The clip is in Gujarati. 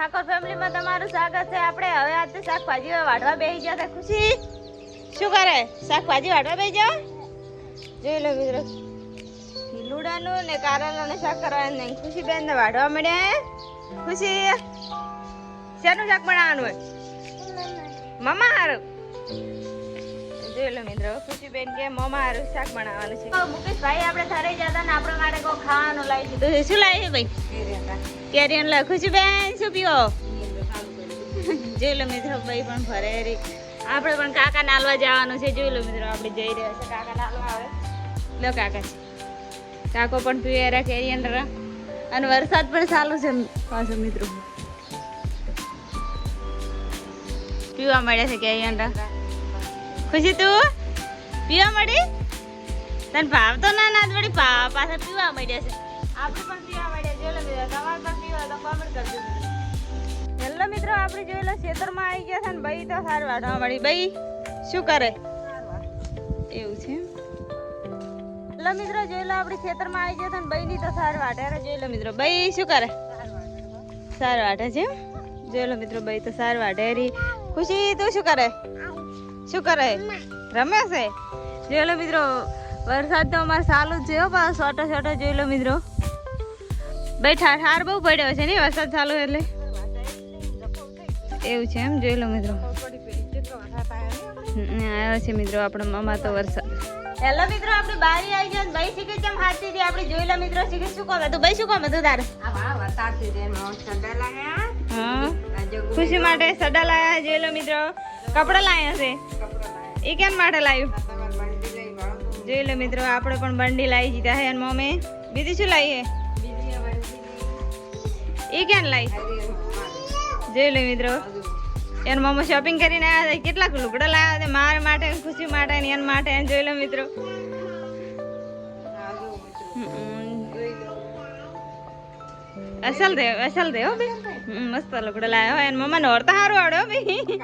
ઠાકોર ફેમિલીમાં તમારું સ્વાગત છે. આપણે હવે આજે શાકભાજી વાઢવા બેસી ગયા છે ખુશી? શું કરે? શાકભાજી વાઢવા બેસી જાવ જોઈ લો મિત્રો. લીલુડાનું ને કારેલાનું શાક કરવાનું નહીં. ખુશી બેન ને વાઢવા મળે. ખુશી શેનું શાક બનાવવાનું હોય? મમ્મા હારું. જોઈ લો મિત્રો ખુશી બેન કે મમ્મા હારું શાક બનાવવાનું છે. મુકેશભાઈ આપણે થારે જતા ને આપણા માટે કોઈ ખાવાનું લાવી દીધું શું લાવી ભાઈ? કેરીન લખું છું, બેન, શું પીઓ જોઈ લો મિત્રો, ભાઈ પણ ભરે રે. આપણે પણ કાકા નાલવા જવાનું છે, જોઈ લો મિત્રો, આપણે જઈ રહ્યા છે કાકા નાલવા આવે લો કાકા. છે કાકો પણ પીવે રા કેરીન રા. અને વરસાદ પણ ચાલુ છે પાછો મિત્રો. પીવા મળે છે કેરીન રા. ખુશી તું? પીવા મળી? તને ભાવ તો ના ના વળી પાછા પીવા મળ્યા છે. આપણે પણ પીવા પણ કરજો હેલો મિત્રો, આપણે જોઈ લો ખેતરમાં આવી ગયા છે ને ભાઈ તો સારું વાઢવા મળી ભાઈ શું કરે? એવું છે હેલો મિત્રો, જોઈ લો આપણે ખેતરમાં આવી ગયા છે ને ભાઈ ની તો સારું વાઢે. અરે જોઈ લો મિત્રો ભાઈ શું કરે? સારું વાઢે છે? જોઈ લો મિત્રો ભાઈ તો સારું વાઢે રી. ખુશી, તું શું કરે? શું કરે? રમે છે? જોઈ લો મિત્રો, વરસાદ તો અમારે ચાલુ જ છે પાછો. છોટો છોટો જોઈ લો મિત્રો. ભાઈ ઠાર બહુ પડ્યો છે ને વરસાદ ચાલુ એટલે. એવું છે એમ જોઈ લો મિત્રો. આવ્યો છે મિત્રો આપણો મામા તો વરસાદ હેલો મિત્રો આપણે બારી આવી ગયા ભાઈ શીખે કેમ હાથી થી આપણે જોઈ લો મિત્રો શીખે શું કહો તું ભાઈ શું કહો તું તારે? હા. ખુશી માટે સડા લાયા જોઈ લો મિત્રો. કપડા લાયા છે. એ કેમ માટે લાવ્યું જોઈ લો મિત્રો આપણે પણ બંડી લાવી દીધા છે અને મમ્મી બીજી શું લાવી એ કેમ લાવી જોઈ લો મિત્રો. એના મમ્મી શોપિંગ કરીને આવ્યા છે. કેટલાક લુગડા લાવ્યા છે. મારા માટે ખુશી માટે એના માટે જોઈ લો મિત્રો. અસલ દે અસલ દે હો બે મસ્ત લુગડા લાવ્યો મમ્મા નોરતા સારું આવડે હો બે